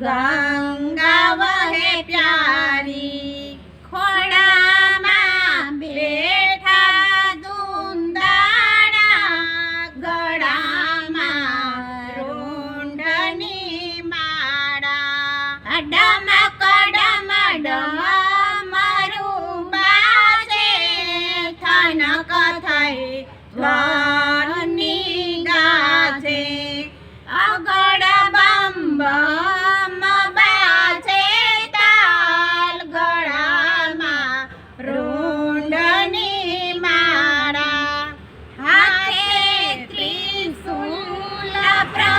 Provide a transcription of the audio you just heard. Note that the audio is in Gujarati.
ગંગા વહે પ્યારી, ખોડામાં બેઠા દુંદાણા ગળામાં રૂંઢની માળા. અડમા કડમા ડમ મારું બાજે, થનક થઈ ધ્વની ગાજે. અગડ બંબા